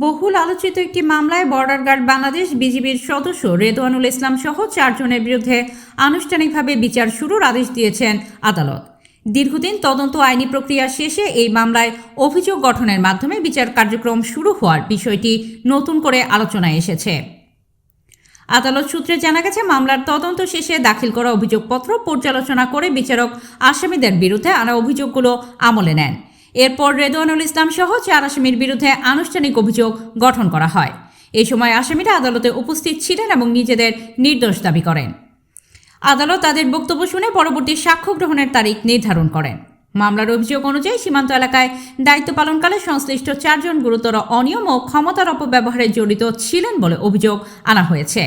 বহুল আলোচিত একটি মামলায় বর্ডার গার্ড বাংলাদেশ বিজিবির সদস্য রেদওয়ানুল ইসলাম সহ চারজনের বিরুদ্ধে আনুষ্ঠানিকভাবে বিচার শুরুর আদেশ দিয়েছেন আদালত। দীর্ঘদিন তদন্ত আইনি প্রক্রিয়া শেষে এই মামলায় অভিযোগ গঠনের মাধ্যমে বিচার কার্যক্রম শুরু হওয়ার বিষয়টি নতুন করে আলোচনায় এসেছে। আদালত সূত্রে জানা গেছে, মামলার তদন্ত শেষে দাখিল করা অভিযোগপত্র পর্যালোচনা করে বিচারক আসামিদের বিরুদ্ধে আনা অভিযোগগুলো আমলে নেন। এরপর রেদওয়ানুল ইসলাম সহ চার আসামির বিরুদ্ধে আনুষ্ঠানিক অভিযোগ গঠন করা হয়। এই সময় আসামিরা আদালতে উপস্থিত ছিলেন এবং নিজেদের নির্দোষ দাবি করেন। আদালত তাদের বক্তব্য শুনে পরবর্তী সাক্ষ্য গ্রহণের তারিখ নির্ধারণ করেন। মামলার অভিযোগ অনুযায়ী সীমান্ত এলাকায় দায়িত্ব পালনকালে সংশ্লিষ্ট চারজন গুরুতর অনিয়ম ও ক্ষমতার অপব্যবহারে জড়িত ছিলেন বলে অভিযোগ আনা হয়েছে।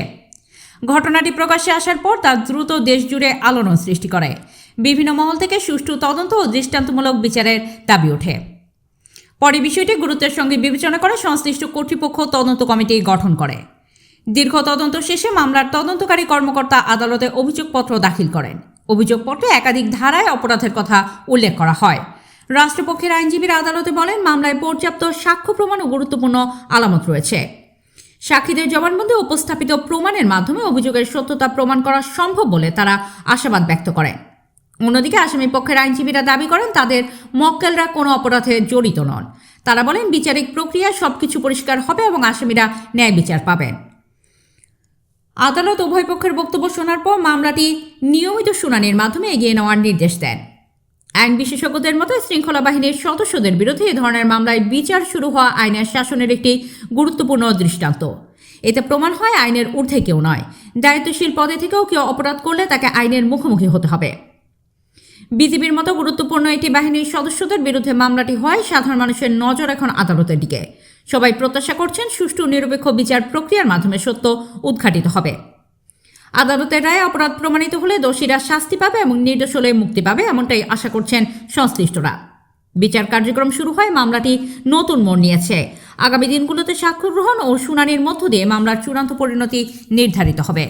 ঘটনাটি প্রকাশ্যে আসার পর তা দ্রুত দেশজুড়ে আলোড়ন সৃষ্টি করে। বিভিন্ন মহল থেকে সুষ্ঠু তদন্ত ও দৃষ্টান্তমূলক বিচারের দাবি ওঠে। পরে বিষয়টি গুরুত্বের সঙ্গে বিবেচনা করে সংশ্লিষ্ট কর্তৃপক্ষ তদন্ত কমিটি গঠন করে। দীর্ঘ তদন্ত শেষে মামলার তদন্তকারী কর্মকর্তা আদালতে অভিযোগপত্র দাখিল করেন। অভিযোগপত্রে একাধিক ধারায় অপরাধের কথা উল্লেখ করা হয়। রাষ্ট্রপক্ষের আইনজীবীরা আদালতে বলেন, মামলায় পর্যাপ্ত সাক্ষ্য প্রমাণ ও গুরুত্বপূর্ণ আলামত রয়েছে। সাক্ষীদের জবানবন্দি উপস্থাপিত প্রমাণের মাধ্যমে অভিযোগের সত্যতা প্রমাণ করা সম্ভব বলে তারা আশাবাদ ব্যক্ত করেন। অন্যদিকে আসামি পক্ষের আইনজীবীরা দাবি করেন, তাদের মক্কেলরা কোনো অপরাধে জড়িত নন। তারা বলেন, বিচারিক প্রক্রিয়া সবকিছু পরিষ্কার হবে এবং আসামিরা ন্যায় বিচার পাবেন। আদালত উভয় পক্ষের বক্তব্য শোনার পর মামলাটি নিয়মিত শুনানির মাধ্যমে এগিয়ে নেওয়ার নির্দেশ দেন। আইন বিশেষজ্ঞদের মতো, শৃঙ্খলা বাহিনীর সদস্যদের বিরুদ্ধে এ ধরনের মামলায় বিচার শুরু হওয়া আইনের শাসনের একটি গুরুত্বপূর্ণ দৃষ্টান্ত। এতে প্রমাণ হয়, আইনের ঊর্ধ্বে কেউ নয়। দায়িত্বশীল পদে থেকেও কেউ অপরাধ করলে তাকে আইনের মুখোমুখি হতে হবে। বিজিবির মতো গুরুত্বপূর্ণ একটি বাহিনীর সদস্যদের বিরুদ্ধে মামলাটি হয় সাধারণ মানুষের নজর এখন আদালতের দিকে। সবাই প্রত্যাশা করছেন সুষ্ঠু নিরপেক্ষ বিচার প্রক্রিয়ার মাধ্যমে সত্য উদ্ঘাটিত হবে। আদালতের রায়ে অপরাধ প্রমাণিত হলে দোষীরা শাস্তি পাবে এবং নির্দোষ হলে মুক্তি পাবে এমনটাই আশা করছেন সংশ্লিষ্টরা। বিচার কার্যক্রম শুরু হয় মামলাটি নতুন মোড় নিয়েছে। আগামী দিনগুলোতে সাক্ষ্য গ্রহণ ও শুনানির মধ্য দিয়ে মামলার চূড়ান্ত পরিণতি নির্ধারিত হবে।